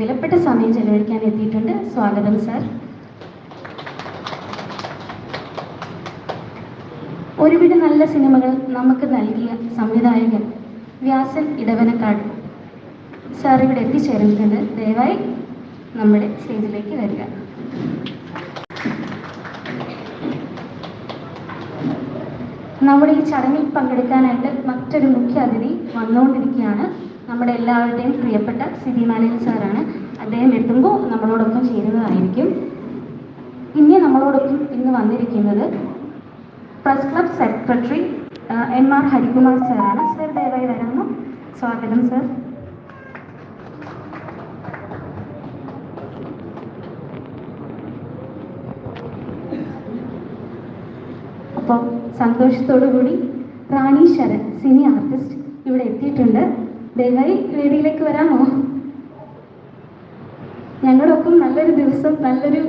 വിലപ്പെട്ട സമയം ചെലവഴിക്കാൻ എത്തിയിട്ടുണ്ട്. സ്വാഗതം സാർ. ഒരുപിടി നല്ല സിനിമകൾ നമുക്ക് നൽകിയ സംവിധായകൻ വ്യാസൻ ഇടവനക്കാട്. സാർ ഇവിടെ എത്തിച്ചേർന്നിട്ടുണ്ട് ദയവായി നമ്മുടെ സ്റ്റേജിലേക്ക് വരിക. നമ്മുടെ ഈ ചടങ്ങിൽ പങ്കെടുക്കാനായിട്ട് മറ്റൊരു മുഖ്യ അതിഥി വന്നുകൊണ്ടിരിക്കുകയാണ് നമ്മുടെ എല്ലാവരുടെയും പ്രിയപ്പെട്ട സിബി മാനേജർ സാറാണ്. അദ്ദേഹം എത്തുമ്പോൾ നമ്മളോടൊപ്പം ചേരുന്നതായിരിക്കും. ഇനി നമ്മളോടൊപ്പം ഇന്ന് വന്നിരിക്കുന്നത് press club secretary M R Harikumar സാറാണ്. സർ ദയവായി വരാമോ? സ്വാഗതം സർ. അപ്പോൾ സന്തോഷത്തോടു കൂടി റാണി ശരൺ സിനി ആർട്ടിസ്റ്റ് ഇവിടെ എത്തിയിട്ടുണ്ട്. ദയവായി വേദിയിലേക്ക് വരാമോ? ഞങ്ങളുടെ ഒപ്പം നല്ലൊരു ദിവസം നല്ലൊരു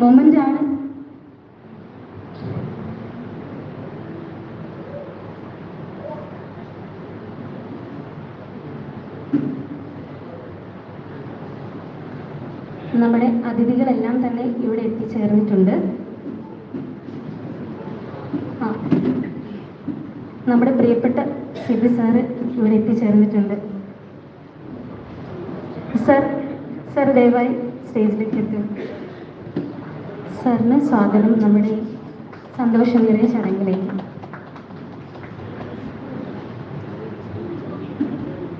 മൊമെന്റ് ആണ്. നമ്മുടെ അതിഥികളെല്ലാം തന്നെ ഇവിടെ എത്തിച്ചേർന്നിട്ടുണ്ട്. നമ്മുടെ പ്രിയപ്പെട്ട സിബി സാറ് ഇവിടെ എത്തിച്ചേർന്നിട്ടുണ്ട് സർ സർ ദയവായി സ്റ്റേജിലേക്ക് എത്തും സാറിന് സ്വാഗതം. നമ്മുടെ സന്തോഷം നിറയ ചടങ്ങിലേക്ക്.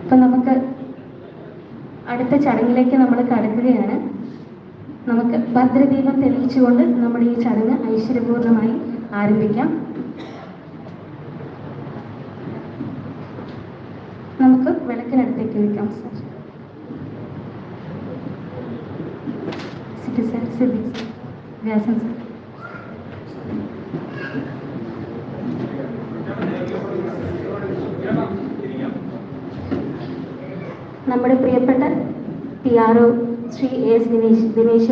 അപ്പം നമുക്ക് അടുത്ത ചടങ്ങിലേക്ക് നമ്മൾ കടക്കുകയാണ്. നമുക്ക് ഭദ്രദീപം തെളിയിച്ചുകൊണ്ട് നമ്മുടെ ഈ ചടങ്ങ് ഐശ്വര്യപൂർണമായി ആരംഭിക്കാം. നമുക്ക് വിളക്കിനടുത്തേക്ക് നിൽക്കാം sir city sir Sibi sir Vyasan sir നമ്മുടെ പ്രിയപ്പെട്ട P R O Shri S Dinesh Dinesh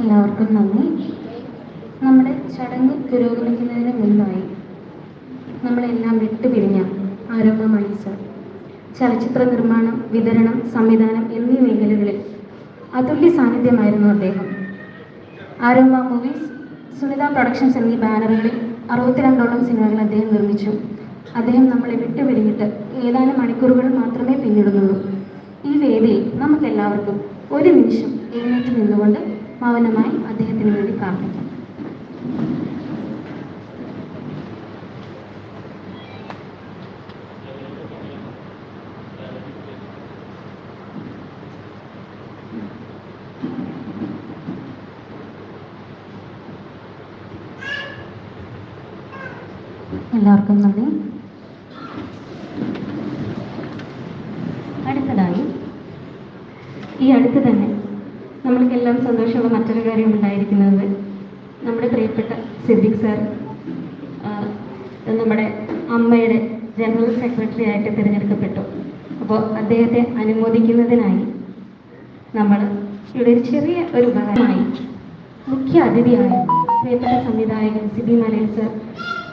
എല്ലാവർക്കും നന്ദി. നമ്മുടെ ചടങ്ങ് പുരോഗമിക്കുന്നതിന് മുൻപായി നമ്മളെല്ലാം വിട്ടുപിരിഞ്ഞ ആരോമ മണീസർ ചലച്ചിത്ര നിർമ്മാണം വിതരണം സംവിധാനം എന്നീ മേഖലകളിൽ അതുല്യ സാന്നിധ്യമായിരുന്നു അദ്ദേഹം. ആരോമ മൂവീസ് സുനിത പ്രൊഡക്ഷൻസ് എന്നീ ബാനറുകളിൽ അറുപത്തിരണ്ടോളം സിനിമകൾ അദ്ദേഹം നിർമ്മിച്ചു. അദ്ദേഹം നമ്മളെ വിട്ടുപിരിഞ്ഞിട്ട് ഏതാനും മണിക്കൂറുകൾ മാത്രമേ പിന്നിടുന്നുള്ളൂ. ഈ വേദിയിൽ നമുക്കെല്ലാവർക്കും ഒരു നിമിഷം എഴുന്നേറ്റ് നിന്നുകൊണ്ട് മൗനമായി അദ്ദേഹത്തിന് വേണ്ടി പ്രാർത്ഥിക്കാം. എല്ലാവർക്കും നന്ദി അടുത്തതായി ഈ അടുത്ത് തന്നെ നമ്മൾക്കെല്ലാം സന്തോഷമുള്ള മറ്റൊരു കാര്യം ഉണ്ടായിരിക്കുന്നത് നമ്മുടെ പ്രിയപ്പെട്ട സിദ്ദിഖ് സാർ നമ്മുടെ അമ്മയുടെ ജനറൽ സെക്രട്ടറി ആയിട്ട് തിരഞ്ഞെടുക്കപ്പെട്ടു. അപ്പോൾ അദ്ദേഹത്തെ അനുമോദിക്കുന്നതിനായി നമ്മൾ ഇവിടെ ഒരു ചെറിയ ഒരു ഉപകാരമായി മുഖ്യ അതിഥിയായ പ്രിയപ്പെട്ട സംവിധായകൻ സിബി മലയിൽ സർ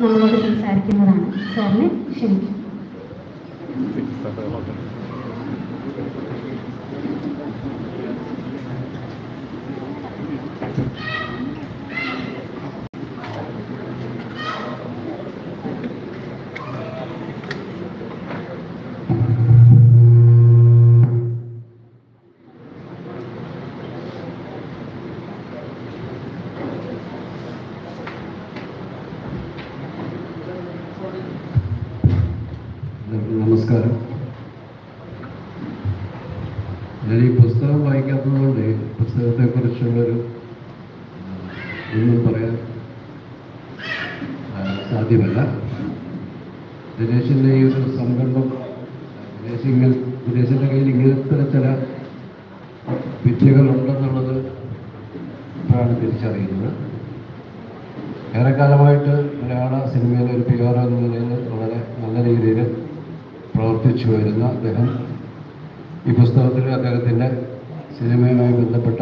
നമ്മളോട് സംസാരിക്കുന്നതാണ്. സാറിനെ ക്ഷണിക്കും നമസ്കാരം. ഞാൻ ഈ പുസ്തകം വായിക്കാത്തതുകൊണ്ട് പുസ്തകത്തെക്കുറിച്ചുള്ളൊരു കുറിച്ചുള്ളൊരു ഒന്നും പറയാൻ സാധ്യമല്ല. ദിനേശിന്റെ ഈ ഒരു സംരംഭം ദിനേശ് ഇങ്ങനെ ദിനേശിന്റെ കയ്യിൽ ഇങ്ങനത്തെ ചില വിദ്യകളുണ്ടെന്നുള്ളത് ഇപ്പോഴാണ് തിരിച്ചറിയുന്നത്. ഏറെക്കാലമായിട്ട് മലയാള സിനിമയിലെ ഒരു പി ആർ എന്ന നിലയിൽ വളരെ നല്ല രീതിയിൽ പ്രവർത്തിച്ചു വരുന്ന അദ്ദേഹം ഈ പുസ്തകത്തിൽ അദ്ദേഹത്തിന്റെ സിനിമയുമായി ബന്ധപ്പെട്ട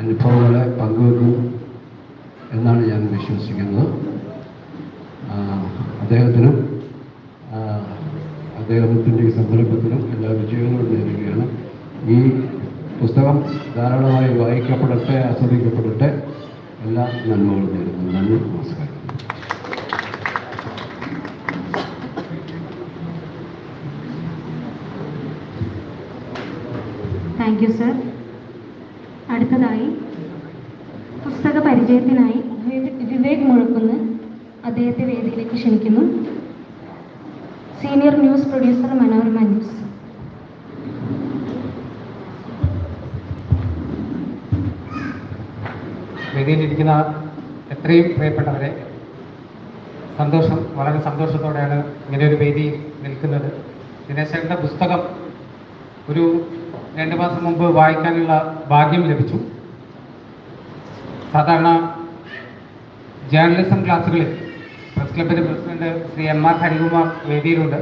അനുഭവങ്ങളെ പങ്കുവെക്കും എന്നാണ് ഞാൻ വിശ്വസിക്കുന്നത്. അദ്ദേഹത്തിനും അദ്ദേഹത്തിന്റെ ഈ സംരംഭത്തിനും എല്ലാ വിജയങ്ങളും നേരുകയാണ്. ഈ പുസ്തകം ധാരാളമായി വായിക്കപ്പെടട്ടെ ആസ്വദിക്കപ്പെടട്ടെ എല്ലാ നന്മകളും നേരുന്നു. നന്ദി നമസ്കാരം. Thank you sir. അടുത്തതായി പുസ്തക പരിചയത്തിനായി വിവേ- വിവേക് മുഴക്കുന്ന് അദ്ദേഹത്തെ വേദിയിലേക്ക് ക്ഷണിക്കുന്നു. Senior news producer Manorama news വേദിയിലിരിക്കുന്ന എത്രയും പ്രിയപ്പെട്ടവരെ സന്തോഷം വളരെ സന്തോഷത്തോടെയാണ് ഇങ്ങനെ ഒരു വേദി നിൽക്കുന്നത്. ദിനേശന്റെ പുസ്തകം ഒരു രണ്ട് മാസം മുമ്പ് വായിക്കാനുള്ള ഭാഗ്യം ലഭിച്ചു. സാധാരണ ജേർണലിസം ക്ലാസ്സുകളിൽ പ്രസ് ക്ലബിന്റെ president Shri M R Harikumar വേദിയിലുണ്ട്.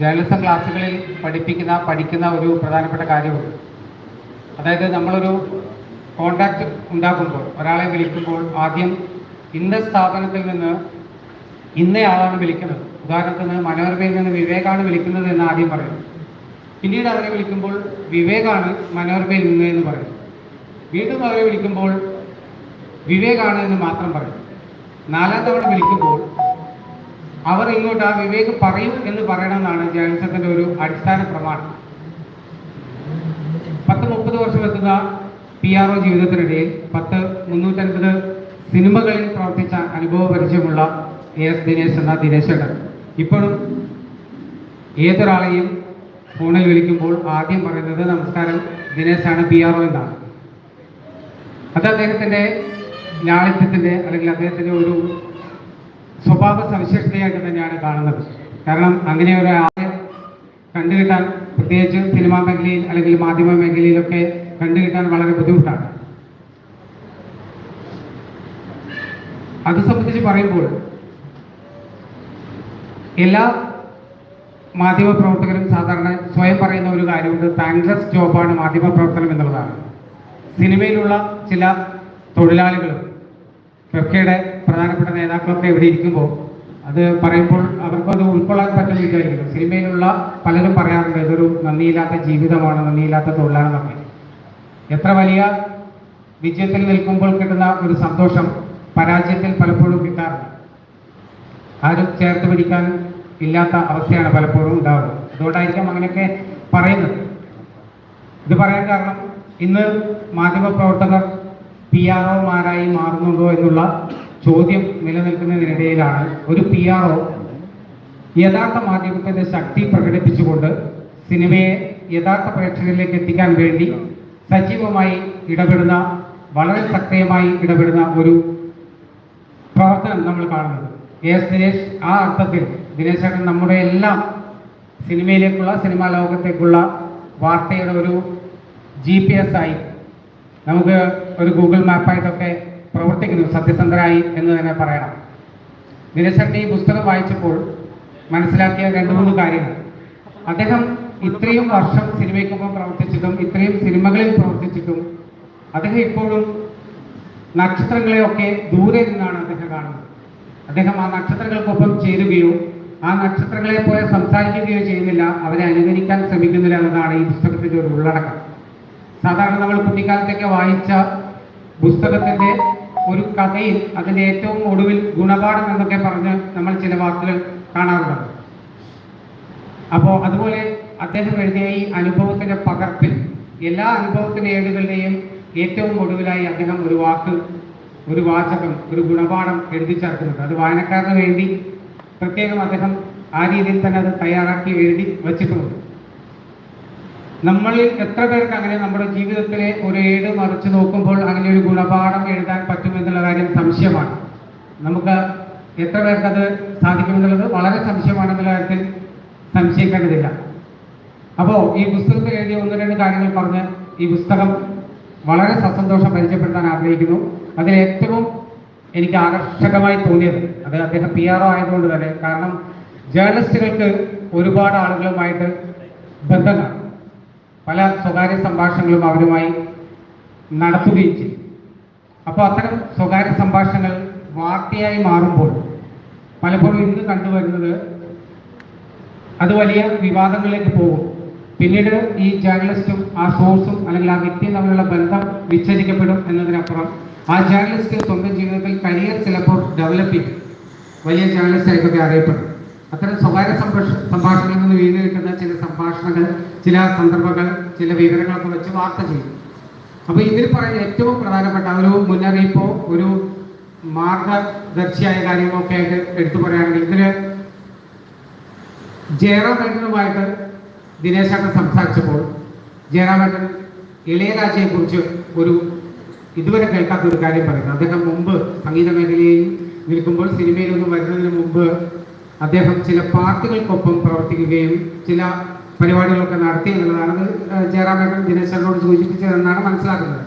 Journalism ക്ലാസ്സുകളിൽ പഠിപ്പിക്കുന്ന പഠിക്കുന്ന ഒരു പ്രധാനപ്പെട്ട കാര്യമുണ്ട്. അതായത് നമ്മളൊരു കോണ്ടാക്ട് ഉണ്ടാക്കുമ്പോൾ ഒരാളെ വിളിക്കുമ്പോൾ ആദ്യം ഇന്ന സ്ഥാപനത്തിൽ നിന്ന് ഇന്നയാളാണ് വിളിക്കുന്നത്. ഉദാഹരണത്തിന് മനോരമയിൽ നിന്ന് വിവേകാണ് വിളിക്കുന്നത് എന്ന് ആദ്യം പറയും പിന്നീട് അവരെ വിളിക്കുമ്പോൾ വിവേകാണ് മനോരമയിൽ നിന്ന് എന്ന് പറയും വീണ്ടും അവരെ വിളിക്കുമ്പോൾ വിവേകാണ് എന്ന് മാത്രം പറയും നാലാം തവണ വിളിക്കുമ്പോൾ അവർ ഇങ്ങോട്ട് ആ വിവേക് പറയും എന്ന് പറയണമെന്നാണ് ജേർണലിസത്തിന്റെ ഒരു അടിസ്ഥാന പ്രമാണം. പത്ത് മുപ്പത് വർഷം എത്തുന്ന പി ആർ ഒ ജീവിതത്തിനിടയിൽ പത്ത് മുന്നൂറ്റൻപത് സിനിമകളിൽ പ്രവർത്തിച്ച അനുഭവ പരിചയമുള്ള എ എസ് ദിനേശ് എന്ന ദിനേശേട്ടൻ ഇപ്പോഴും ഏതൊരാളെയും ഫോണിൽ വിളിക്കുമ്പോൾ ആദ്യം പറയുന്നത് നമസ്കാരം ദിനേശാണ് പി ആർ ഒ എന്നാണ്. അത് അദ്ദേഹത്തിന്റെ ലാളിത്യത്തിന്റെ അല്ലെങ്കിൽ അദ്ദേഹത്തിന്റെ ഒരു സ്വഭാവ സവിശേഷതയായിട്ട് തന്നെയാണ് കാണുന്നത്. കാരണം അങ്ങനെ ആളെ കണ്ടുകിട്ടാൻ പ്രത്യേകിച്ച് സിനിമാ മേഖലയിൽ അല്ലെങ്കിൽ മാധ്യമ മേഖലയിലൊക്കെ കണ്ടുകിട്ടാൻ വളരെ ബുദ്ധിമുട്ടാണ്. അത് സംബന്ധിച്ച് പറയുമ്പോൾ എല്ലാ മാധ്യമ പ്രവർത്തകരും സാധാരണ സ്വയം പറയുന്ന ഒരു കാര്യമുണ്ട് താങ്ക്ലെസ് ജോബാണ് മാധ്യമ പ്രവർത്തനം എന്നുള്ളതാണ്. സിനിമയിലുള്ള ചില തൊഴിലാളികളും ഫിർക്കയുടെ പ്രധാനപ്പെട്ട നേതാക്കളൊക്കെ ഇവിടെ ഇരിക്കുമ്പോൾ അത് പറയുമ്പോൾ അവർക്കത് ഉൾക്കൊള്ളാൻ പറ്റുന്ന വിചാരിക്കുന്നു സിനിമയിലുള്ള പലരും പറയാറുണ്ട് ഇതൊരു നന്ദിയില്ലാത്ത ജീവിതമാണ് നന്ദിയില്ലാത്ത തൊഴിലാണെന്നൊക്കെ. എത്ര വലിയ വിജയത്തിൽ നിൽക്കുമ്പോൾ കിട്ടുന്ന ഒരു സന്തോഷം പരാജയത്തിൽ പലപ്പോഴും കിട്ടാറുണ്ട് ആരും ചേർത്ത് പിടിക്കാൻ ഇല്ലാത്ത അവസ്ഥയാണ് പലപ്പോഴും ഉണ്ടാവുന്നത്. അതുകൊണ്ടായിരിക്കാം അങ്ങനെയൊക്കെ പറയുന്നത്. ഇത് പറയാൻ കാരണം ഇന്ന് മാധ്യമപ്രവർത്തകർ പി ആർ ഒമാരായി മാറുന്നുണ്ടോ എന്നുള്ള ചോദ്യം നിലനിൽക്കുന്നതിനിടയിലാണ് ഒരു പി ആർ ഒ യഥാർത്ഥ മാധ്യമത്തിന്റെ ശക്തി പ്രകടിപ്പിച്ചുകൊണ്ട് സിനിമയെ യഥാർത്ഥ പ്രേക്ഷകരിലേക്ക് എത്തിക്കാൻ വേണ്ടി സജീവമായി ഇടപെടുന്ന വളരെ സക്രിയമായി ഇടപെടുന്ന ഒരു പ്രവർത്തനം നമ്മൾ കാണുന്നത്. എസ് ദിനേശ് ആ അർത്ഥത്തിൽ ദിനേശ് ചേട്ടൻ നമ്മുടെ എല്ലാം സിനിമയിലേക്കുള്ള സിനിമാ ലോകത്തേക്കുള്ള വാർത്തയുടെ ഒരു ജി പി എസ് ആയി നമുക്ക് ഒരു ഗൂഗിൾ മാപ്പായിട്ടൊക്കെ പ്രവർത്തിക്കുന്നു സത്യസന്ധരായി എന്ന് തന്നെ പറയണം. ദിനേശേട്ടൻ ഈ പുസ്തകം വായിച്ചപ്പോൾ മനസ്സിലാക്കിയ രണ്ട് മൂന്ന് കാര്യങ്ങൾ. അദ്ദേഹം ഇത്രയും വർഷം സിനിമയ്ക്കൊപ്പം പ്രവർത്തിച്ചിട്ടും ഇത്രയും സിനിമകളിൽ പ്രവർത്തിച്ചിട്ടും അദ്ദേഹം ഇപ്പോഴും നക്ഷത്രങ്ങളെയൊക്കെ ദൂരെ നിന്നാണ് അദ്ദേഹം കാണുന്നത്. അദ്ദേഹം ആ നക്ഷത്രങ്ങൾക്കൊപ്പം ചേരുകയോ ആ നക്ഷത്രങ്ങളെ പോലെ സംസാരിക്കുകയോ ചെയ്യുന്നില്ല. അവരെ അനുകരിക്കാൻ ശ്രമിക്കുന്നില്ല എന്നതാണ് ഈ പുസ്തകത്തിന്റെ ഒരു ഉള്ളടക്കം. സാധാരണ നമ്മൾ കുട്ടിക്കാലത്തൊക്കെ വായിച്ച പുസ്തകത്തിന്റെ ഒരു കഥയിൽ അതിന്റെ ഏറ്റവും ഒടുവിൽ ഗുണപാഠം എന്നൊക്കെ പറഞ്ഞ് നമ്മൾ ചില വാക്കുകൾ കാണാറുണ്ട്. അപ്പോൾ അതുപോലെ അദ്ദേഹം എഴുതിയ ഈ അനുഭവത്തിന്റെ പകർപ്പിൽ എല്ലാ അനുഭവത്തിന്റെ ഏടുകളുടെയും ഏറ്റവും ഒടുവിലായി അദ്ദേഹം ഒരു വാക്ക് ഒരു വാചകം ഒരു ഗുണപാഠം എഴുതി ചേർക്കുന്നുണ്ട് അത് വായനക്കാരന് വേണ്ടി പ്രത്യേകം അദ്ദേഹം ആ രീതിയിൽ തന്നെ അത് തയ്യാറാക്കി എഴുതി വച്ചിട്ടുണ്ട്. നമ്മളിൽ എത്ര പേർക്ക് അങ്ങനെ നമ്മുടെ ജീവിതത്തിലെ ഒരു ഏട് മറിച്ച് നോക്കുമ്പോൾ അങ്ങനെ ഒരു ഗുണപാഠം എഴുതാൻ പറ്റുമെന്നുള്ള കാര്യം സംശയമാണ്. നമുക്ക് എത്ര പേർക്ക് അത് സാധിക്കുമെന്നുള്ളത് വളരെ സംശയമാണെന്നുള്ള കാര്യത്തിൽ സംശയിക്കേണ്ടതില്ല. അപ്പോൾ ഈ പുസ്തകത്തിൽ എഴുതിയ ഒന്ന് രണ്ട് കാര്യങ്ങൾ പറഞ്ഞ് ഈ പുസ്തകം വളരെ സസന്തോഷം പരിചയപ്പെടുത്താൻ ആഗ്രഹിക്കുന്നു. അതിൽ ഏറ്റവും എനിക്ക് ആകർഷകമായി തോന്നിയത്. അത് അദ്ദേഹം പി ആർ ഒ ആയതുകൊണ്ട് തന്നെ. കാരണം ജേർണലിസ്റ്റുകൾക്ക് ഒരുപാട് ആളുകളുമായിട്ട് ബന്ധങ്ങളാണ്. പല സ്വകാര്യ സംഭാഷണങ്ങളും അവരുമായി നടത്തുകയും ചെയ്യും അപ്പോൾ അത്തരം സ്വകാര്യ സംഭാഷണങ്ങൾ വാർത്തയായി മാറുമ്പോൾ പലപ്പോഴും ഇന്ന് കണ്ടുവരുന്നത് അത് വലിയ വിവാദങ്ങളിലേക്ക് പോകും. പിന്നീട് ഈ ജേർണലിസ്റ്റും ആ സോഴ്സും അല്ലെങ്കിൽ ആ വ്യക്തിയും തമ്മിലുള്ള ബന്ധം വിച്ഛേദിക്കപ്പെടും എന്നതിനപ്പുറം ആ ജേർണലിസ്റ്റ് സ്വന്തം ജീവിതത്തിൽ കരിയർ ചിലപ്പോൾ ഡെവലപ്പ് ചെയ്യും. വലിയ ജേർണലിസ്റ്റ് ആയിട്ടൊക്കെ അറിയപ്പെടും. അത്തരം സ്വകാര്യ സംഭാഷ സംഭാഷണങ്ങളിൽ നിന്ന് വീണ് കിട്ടുന്ന ചില സംഭാഷണങ്ങൾ ചില സന്ദർഭങ്ങൾ ചില വിവരങ്ങളൊക്കെ വെച്ച് വാർത്ത ചെയ്യും. അപ്പോൾ ഇതിൽ പറയുന്ന ഏറ്റവും പ്രധാനപ്പെട്ട ഒരു മുന്നറിയിപ്പോ ഒരു മാർഗദർശിയായ കാര്യങ്ങളൊക്കെ ആയിട്ട് എടുത്തു പറയുകയാണെങ്കിൽ ഇതിൽ ജയറാമേട്ടനുമായിട്ട് ദിനേശാട്ടൻ സംസാരിച്ചപ്പോൾ ജയറാമേട്ടൻ ഇളയരാജയെ കുറിച്ച് ഒരു ഇതുവരെ കേൾക്കാത്ത ഒരു കാര്യം പറയുന്നത് അദ്ദേഹം മുമ്പ് സംഗീത മേഖലയിൽ നിൽക്കുമ്പോൾ സിനിമയിലൊന്നും വരുന്നതിന് മുമ്പ് അദ്ദേഹം ചില പാർട്ടികൾക്കൊപ്പം പ്രവർത്തിക്കുകയും ചില പരിപാടികളൊക്കെ നടത്തി എന്നുള്ളതാണ്. ജയറാമേട്ടൻ ദിനേശനോട് സൂചിപ്പിച്ചതെന്നാണ് മനസ്സിലാക്കുന്നത്.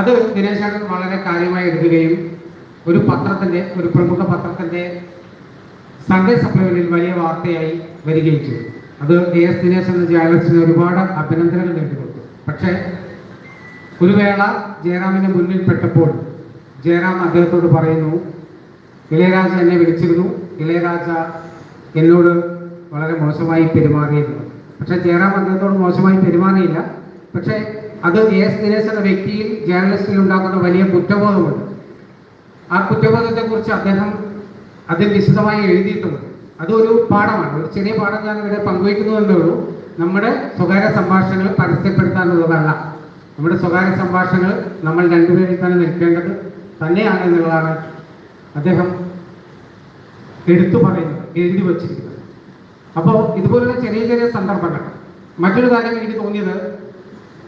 അത് ദിനേശൻ വളരെ കാര്യമായി എടുക്കുകയും ഒരു പത്രത്തിന്റെ ഒരു പ്രമുഖ പത്രത്തിന്റെ സൺഡേ സപ്ലിമെന്റിൽ വലിയ വാർത്തയായി വരികയും ചെയ്തു. അത് എ എസ് ദിനേശ് എന്ന ജേർണലിസ്റ്റിന് ഒരുപാട് അഭിനന്ദനങ്ങൾ നേടിക്കൊടുത്തു പക്ഷേ ഒരു വേള മുന്നിൽ പെട്ടപ്പോൾ ജയറാം അദ്ദേഹത്തോട് പറയുന്നു ഇളയരാജ എന്നെ വിളിച്ചിരുന്നു. ഇളയരാജ എന്നോട് വളരെ മോശമായി പെരുമാറിയിരുന്നു. പക്ഷേ ജയറാം അദ്ദേഹത്തോട് മോശമായി പെരുമാറിയില്ല. പക്ഷേ അത് എ എസ് ദിനേശ് എന്ന വ്യക്തിയിൽ ജേർണലിസ്റ്റിൽ ഉണ്ടാക്കുന്ന വലിയ കുറ്റബോധമുണ്ട്. ആ കുറ്റബോധത്തെക്കുറിച്ച് അദ്ദേഹം അതിൽ വിശദമായി എഴുതിയിട്ടുമുണ്ട് അതൊരു പാഠമാണ്. ഒരു ചെറിയ പാഠം ഞാൻ ഇവിടെ പങ്കുവയ്ക്കുന്നു എന്നേ ഉള്ളൂ. നമ്മുടെ സ്വകാര്യ സംഭാഷണങ്ങൾ പരസ്യപ്പെടുത്താനുള്ളതല്ല. നമ്മുടെ സ്വകാര്യ സംഭാഷണങ്ങൾ നമ്മൾ രണ്ടുപേരിൽ തന്നെ നിൽക്കേണ്ടത് തന്നെയാണ് എന്നുള്ളതാണ് അദ്ദേഹം എടുത്തു പറയുന്നത് എഴുതി വച്ചിരിക്കുന്നത്. അപ്പോൾ ഇതുപോലുള്ള ചെറിയ ചെറിയ സന്ദർഭങ്ങൾ. മറ്റൊരു കാര്യം എനിക്ക് തോന്നിയത്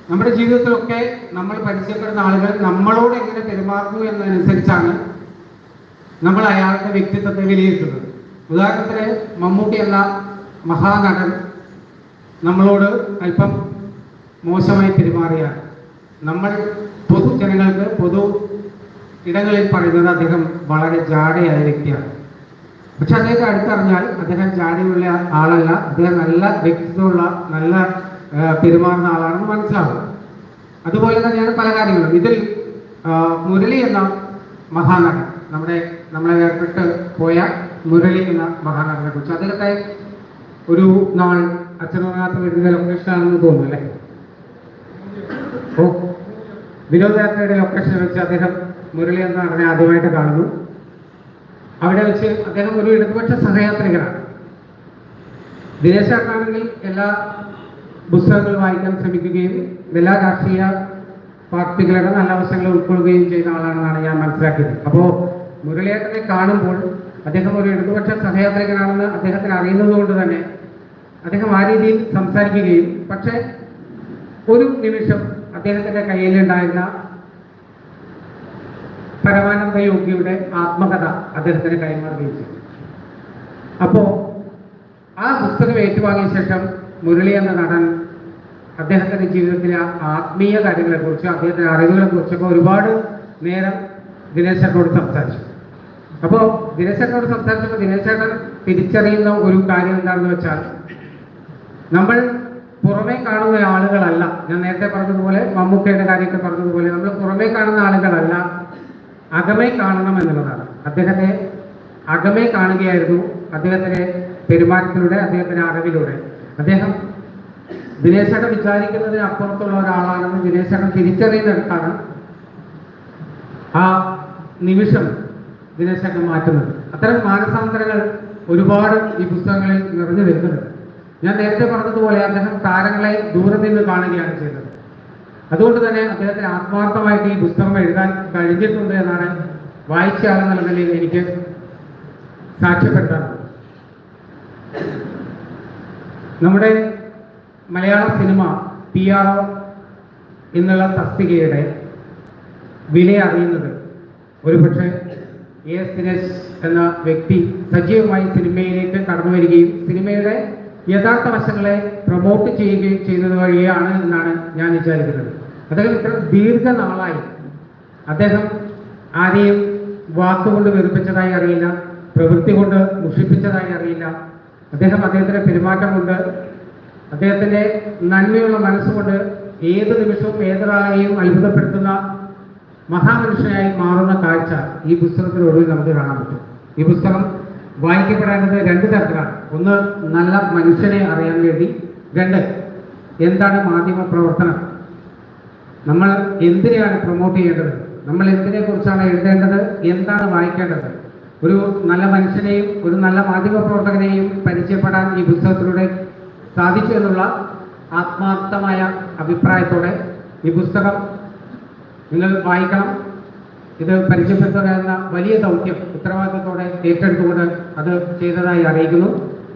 നമ്മുടെ ജീവിതത്തിലൊക്കെ നമ്മൾ പരിചയപ്പെടുന്ന ആളുകൾ നമ്മളോട് എങ്ങനെ പെരുമാറുന്നു എന്നതനുസരിച്ചാണ് നമ്മൾ അയാളുടെ വ്യക്തിത്വത്തെ വിലയിരുത്തുന്നത്. ഉദാഹരണത്തിന് മമ്മൂട്ടി എന്ന മഹാനടൻ നമ്മളോട് അല്പം മോശമായി പെരുമാറിയാൽ നമ്മൾ പൊതുജനങ്ങൾക്ക് പൊതു ഇടങ്ങളിൽ പറയുന്നത് അദ്ദേഹം വളരെ ജാടയായ വ്യക്തിയാണ്. പക്ഷെ അദ്ദേഹത്തെ അടുത്തറിഞ്ഞാൽ അദ്ദേഹം ജാടയുള്ള ആളല്ല അദ്ദേഹം നല്ല വ്യക്തിത്വമുള്ള നല്ല പെരുമാറുന്ന ആളാണെന്ന് മനസ്സിലാവും അതുപോലെ തന്നെയാണ് പല കാര്യങ്ങളും. ഇതിൽ മുരളി എന്ന മഹാനടൻ നമ്മുടെ നമ്മളെ വേർപെട്ട് പോയ മുരളി എന്ന മഹാനടനെ കുറിച്ച് അദ്ദേഹത്തെ ഒരു നാൾ അച്ഛനകത്ത് വരുന്ന ലൊക്കേഷനാണെന്ന് തോന്നുന്നു അല്ലേ? വിനോദയാത്രയുടെ ലൊക്കേഷനിൽ വെച്ച് അദ്ദേഹം മുരളി എന്ന നടനെ ആദ്യമായിട്ട് കാണുന്നു. അവിടെ വെച്ച് അദ്ദേഹം ഒരു ഇടതുപക്ഷ സഹയാത്രികനാണ്. ദിനേശ് ചേട്ടനാണെങ്കിൽ എല്ലാ പുസ്തകങ്ങളും വായിക്കാൻ ശ്രമിക്കുകയും എല്ലാ രാഷ്ട്രീയ പാർട്ടികളുടെ നല്ല അവസരങ്ങൾ ഉൾക്കൊള്ളുകയും ചെയ്യുന്ന ആളാണെന്നാണ് ഞാൻ മനസ്സിലാക്കിയത്. അപ്പോൾ മുരളിയേട്ടനെ കാണുമ്പോൾ അദ്ദേഹം ഒരു ഇടതുപക്ഷ സഹയാത്രികനാണെന്ന് അദ്ദേഹത്തിന് അറിയുന്നത് കൊണ്ട് തന്നെ അദ്ദേഹം ആ രീതിയിൽ സംസാരിക്കുകയും പക്ഷേ ഒരു നിമിഷം അദ്ദേഹത്തിന്റെ കയ്യിലുണ്ടായിരുന്ന പരമാനന്ദ യോഗിയുടെ ആത്മകഥ അദ്ദേഹത്തിന് കൈമാറുകയും ചെയ്തു അപ്പോ ആ പുസ്തകം ഏറ്റുവാങ്ങിയ ശേഷം മുരളി എന്ന നടൻ അദ്ദേഹത്തിന്റെ ജീവിതത്തിലെ ആത്മീയ കാര്യങ്ങളെ കുറിച്ച് അദ്ദേഹത്തിന്റെ അറിവുകളെ കുറിച്ചൊക്കെ ഒരുപാട് നേരം ദിനേശ് ചേട്ടനോട് സംസാരിച്ചു. അപ്പോൾ ദിനേശ് ചേട്ടനോട് സംസാരിച്ചപ്പോൾ ദിനേശ് ചേട്ടൻ തിരിച്ചറിയുന്ന ഒരു കാര്യം എന്താണെന്ന് വെച്ചാൽ നമ്മൾ പുറമേ കാണുന്ന ആളുകളല്ല. ഞാൻ നേരത്തെ പറഞ്ഞതുപോലെ മമ്മൂക്കയുടെ കാര്യമൊക്കെ പറഞ്ഞതുപോലെ നമ്മൾ പുറമേ കാണുന്ന ആളുകളല്ല. അകമേ കാണണം എന്നുള്ളതാണ്. അദ്ദേഹത്തെ അകമേ കാണുകയായിരുന്നു അദ്ദേഹത്തിന്റെ പെരുമാറ്റത്തിലൂടെ അദ്ദേഹത്തിന്റെ അറിവിലൂടെ. അദ്ദേഹം ദിനേശകം വിചാരിക്കുന്നതിന് അപ്പുറത്തുള്ള ഒരാളാണെന്ന് ദിനേശകം തിരിച്ചറിയുന്നിടത്താണ് ആ നിമിഷം ദിനേശകം മാറ്റുന്നത്. അത്തരം മാനസാന്തരങ്ങൾ ഒരുപാട് ഈ പുസ്തകങ്ങളിൽ നിറഞ്ഞു വരുന്നുണ്ട് ഞാൻ നേരത്തെ പറഞ്ഞതുപോലെ അദ്ദേഹം താരങ്ങളെ ദൂരെ നിന്ന് കാണുകയാണ് ചെയ്തത്. അതുകൊണ്ട് തന്നെ അദ്ദേഹത്തിന് ആത്മാർത്ഥമായിട്ട് ഈ പുസ്തകം എഴുതാൻ കഴിഞ്ഞിട്ടുണ്ട് എന്നാണ് വായിച്ച ആളെന്നുള്ള നിലയിൽ എനിക്ക് സാക്ഷ്യപ്പെടുത്താറുള്ളത് നമ്മുടെ മലയാള സിനിമ പി ആർ ഒ എന്നുള്ള തസ്തികയുടെ വില അറിയുന്നത് ഒരുപക്ഷെ എ എസ് ദിനേശ് എന്ന വ്യക്തി സജീവമായി സിനിമയിലേക്ക് കടന്നു വരികയും സിനിമയുടെ യഥാർത്ഥ വശങ്ങളെ പ്രൊമോട്ട് ചെയ്യുകയും ചെയ്യുന്നത് വഴിയാണ് എന്നാണ് ഞാൻ വിചാരിക്കുന്നത്. അദ്ദേഹം ഇത്ര ദീർഘനാളായി അദ്ദേഹം ആരെയും വാക്കുകൊണ്ട് വെറുപ്പിച്ചതായി അറിയില്ല പ്രവൃത്തി കൊണ്ട് മുഷിപ്പിച്ചതായി അറിയില്ല. അദ്ദേഹം അദ്ദേഹത്തിന്റെ പെരുമാറ്റം കൊണ്ട് അദ്ദേഹത്തിന്റെ നന്മയുള്ള മനസ്സുകൊണ്ട് ഏത് നിമിഷവും ഏതൊരാളെയും അത്ഭുതപ്പെടുത്തുന്ന മഹാമനുഷ്യനായി മാറുന്ന കാഴ്ച ഈ പുസ്തകത്തിലൊടുവിൽ നമുക്ക് കാണാൻ പറ്റും. ഈ പുസ്തകം വായിക്കപ്പെടേണ്ടത് രണ്ട് തരത്തിലാണ്. ഒന്ന് നല്ല മനുഷ്യനെ അറിയാൻ വേണ്ടി. രണ്ട് എന്താണ് മാധ്യമ പ്രവർത്തനം? നമ്മൾ എന്തിനെയാണ് പ്രൊമോട്ട് ചെയ്യേണ്ടത്? നമ്മൾ എന്തിനെ കുറിച്ചാണ് എഴുതേണ്ടത്? എന്താണ് വായിക്കേണ്ടത്? ഒരു നല്ല മനുഷ്യനെയും ഒരു നല്ല മാധ്യമ പ്രവർത്തകനെയും പരിചയപ്പെടാൻ ഈ പുസ്തകത്തിലൂടെ സാധിച്ചു എന്നുള്ള ആത്മാർത്ഥമായ അഭിപ്രായത്തോടെ ഈ പുസ്തകം നിങ്ങൾ വായിക്കണം. ഇത് പരിചയപ്പെടുത്തുക എന്ന വലിയ ദൗത്യം ഉത്തരവാദിത്തത്തോടെ ഏറ്റെടുത്തുകൊണ്ട് അത് ചെയ്തതായി അറിയിക്കുന്നു.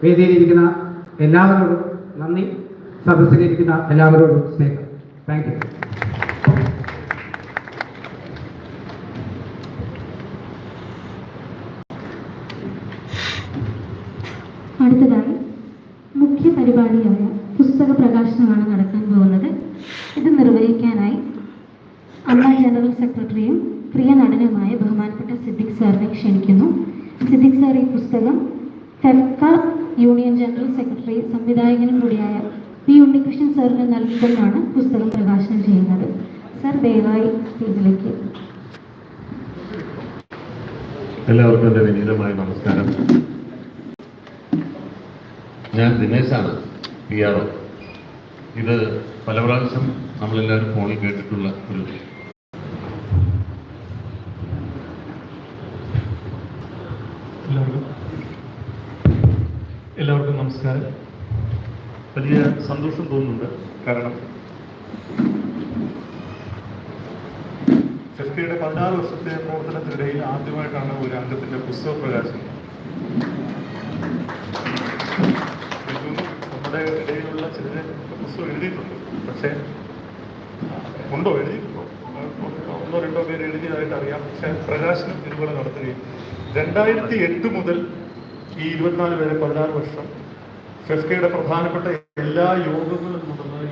വേദിയിലിരിക്കുന്ന എല്ലാവരോടും നന്ദി. സദസ്സിലിരിക്കുന്ന എല്ലാവരോടും സ്നേഹം. താങ്ക് യു അടുത്തതായി മുഖ്യ പരിപാടിയായ ക്ഷണിക്കുന്നു. സിദ്ദിഖ് സാർ ഈ പുസ്തകം ഫെഫ്ക യൂണിയൻ ജനറൽ സെക്രട്ടറി സംവിധായകനും കൂടിയായ പി ഉണ്ണികൃഷ്ണൻ സാറിന് നൽകിക്കൊണ്ടാണ് പുസ്തകം പ്രകാശനം ചെയ്യുന്നത്. സർ ദയവായി സ്റ്റേജിലേക്ക് എല്ലാവർക്കും എന്റെ വിനീതമായ നമസ്കാരം. ഞാൻ ദിനേശാണ് പി ആർ ഇത് പല പ്രാവശ്യം നമ്മളെല്ലാവരും ഫോണിൽ കേട്ടിട്ടുള്ള ഒരു എല്ലാവർക്കും എല്ലാവർക്കും നമസ്കാരം. വലിയ സന്തോഷം തോന്നുന്നുണ്ട്. കാരണം ഫെഫ്കയുടെ പതിനാറ് വർഷത്തെ പ്രവർത്തനത്തിനിടയിൽ ആദ്യമായിട്ടാണ് ഒരു അംഗത്തിന്റെ പുസ്തക പ്രകാശനം. നമ്മുടെ ഇടയിലുള്ള ചിലര് പുസ്തകം എഴുതിയിട്ടുണ്ട്. പക്ഷേ ഉണ്ടോ? എഴുതിയിട്ടുണ്ടോ? ഒന്നോ രണ്ടോ പേര് എഴുതിയതായിട്ട് അറിയാം. പക്ഷേ പ്രകാശനം ഇതുപോലെ നടത്തുകയും രണ്ടായിരത്തി എട്ട് മുതൽ ഈ ഇരുപത്തിനാല് വരെ പതിനാറ് വർഷം ഫെഫ്കയുടെ പ്രധാനപ്പെട്ട എല്ലാ യോഗങ്ങളും